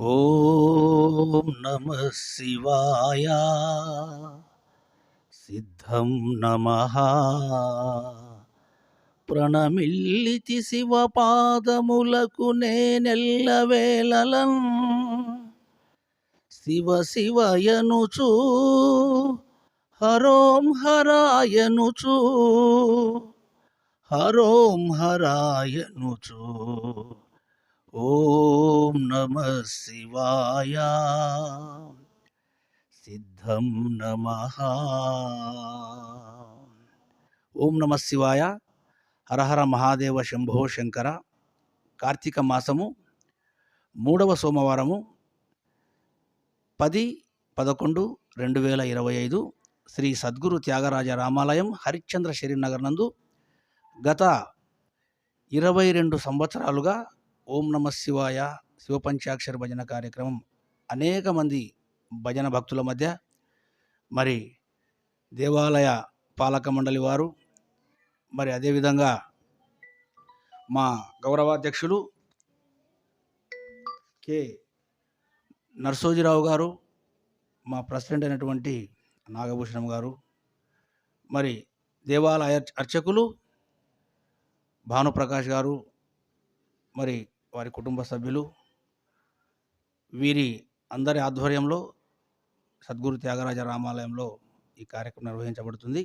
ఓం నమ శివాయ. సిద్ధం నమ. ప్రణమిల్లితి శివపాదములకు నేనెల్లవేళలం శివ శివయనుచు హరోం హరాయనుచు హరోం హరాయనుచూ. ఓం నమ శివాయ. సిద్ధం నమ. ఓం నమ శివాయ. హరహర మహాదేవ శంభో శంకర. కార్తీక మాసము మూడవ సోమవారము పది పదకొండు రెండు వేల ఇరవై ఐదు శ్రీ సద్గురు త్యాగరాజ రామాలయం హరిశ్చంద్ర శరీర్ నగర్ నందు గత ఇరవై రెండు సంవత్సరాలుగా ఓం నమ శివాయ శివపంచాక్షర భజన కార్యక్రమం. అనేక మంది భజన భక్తుల మధ్య మరి దేవాలయ పాలక మండలి వారు మరి అదేవిధంగా మా గౌరవాధ్యక్షులు కె. నర్సోజీరావు గారు మా ప్రెసిడెంట్ అయినటువంటి నాగభూషణం గారు మరి దేవాలయ అర్చకులు భానుప్రకాష్ గారు మరి వారి కుటుంబ సభ్యులు వీరి అందరి ఆధ్వర్యంలో సద్గురు త్యాగరాజ రామాలయంలో ఈ కార్యక్రమం నిర్వహించబడుతుంది.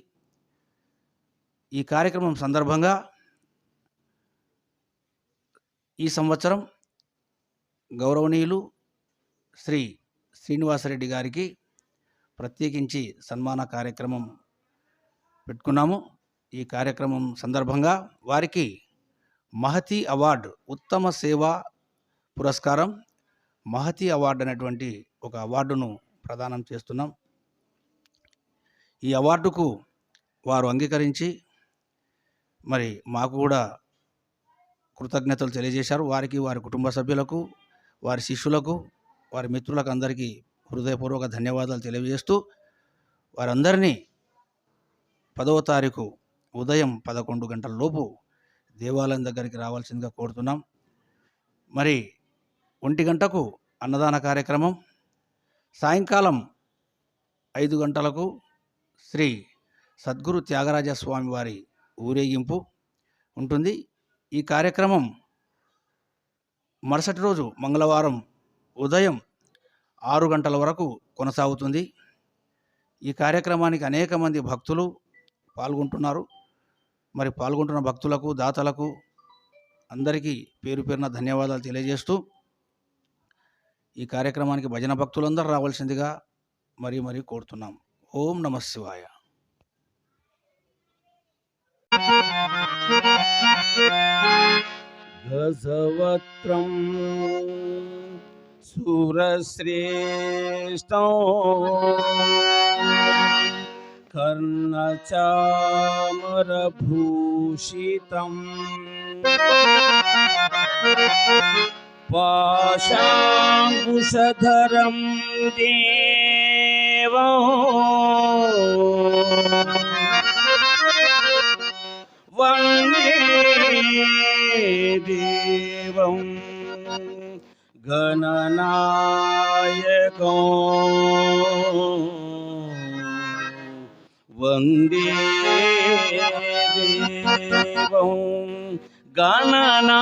ఈ కార్యక్రమం సందర్భంగా ఈ సంవత్సరం గౌరవనీయులు శ్రీ శ్రీనివాసరెడ్డి గారికి ప్రత్యేకించి సన్మాన కార్యక్రమం పెట్టుకున్నాము. ఈ కార్యక్రమం సందర్భంగా వారికి మహతి అవార్డు ఉత్తమ సేవా పురస్కారం. మహతి అవార్డు అనేటువంటి ఒక అవార్డును ప్రదానం చేస్తున్నాం. ఈ అవార్డుకు వారు అంగీకరించి మరి మాకు కూడా కృతజ్ఞతలు తెలియజేశారు. వారికి వారి కుటుంబ సభ్యులకు వారి శిష్యులకు వారి మిత్రులకు అందరికీ హృదయపూర్వక ధన్యవాదాలు తెలియజేస్తూ వారందరినీ పదవ తారీఖు ఉదయం పదకొండు గంటల లోపు దేవాలయం దగ్గరికి రావాల్సిందిగా కోరుతున్నాం. మరి ఒంటి గంటకు అన్నదాన కార్యక్రమం సాయంకాలం ఐదు గంటలకు శ్రీ సద్గురు త్యాగరాజ స్వామి వారి ఊరేగింపు ఉంటుంది. ఈ కార్యక్రమం మరుసటి రోజు మంగళవారం ఉదయం ఆరు గంటల వరకు కొనసాగుతుంది. ఈ కార్యక్రమానికి అనేక మంది భక్తులు పాల్గొంటున్నారు. మరి పాల్గొంటున్న భక్తులకు దాతలకు అందరికీ పేరు పేరున ధన్యవాదాలు తెలియజేస్తూ ఈ కార్యక్రమానికి భజన భక్తులందరూ రావాల్సిందిగా మరీ మరీ కోరుతున్నాం. ఓం నమ శివాయ. గజవత్రం సురశ్రేష్టం कर्णचामरभूषितम्। पाशाङ्कुशधरं देव। वंदे देवं गणनायकौ। ವಂದೇ ದೇವೆ ಗಾನನಾ